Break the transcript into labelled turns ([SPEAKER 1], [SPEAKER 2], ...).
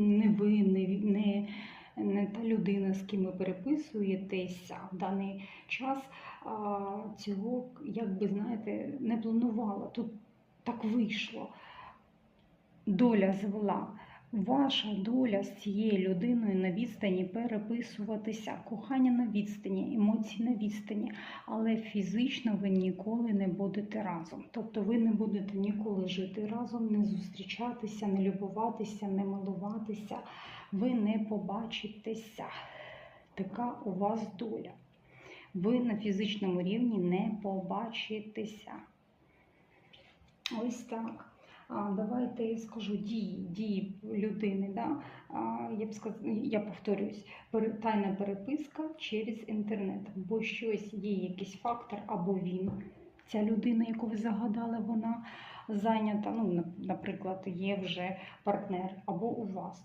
[SPEAKER 1] не ви, не, не, не та людина, з ким ви переписуєтеся в даний час, а, цього, як би знаєте, не планувала. Тут так вийшло. Доля звела. Ваша доля з цією людиною на відстані переписуватися, кохання на відстані, емоції на відстані, але фізично ви ніколи не будете разом. Тобто ви не будете ніколи жити разом, не зустрічатися, не любуватися, не милуватися, ви не побачитеся. Така у вас доля. Ви на фізичному рівні не побачитеся. Ось так. Давайте я скажу дії, дії людини. Да? Я б сказ... я повторюсь, тайна переписка через інтернет, бо щось є якийсь фактор, або він, ця людина, яку ви загадали, вона зайнята. Ну, на- наприклад, є вже партнер, або у вас.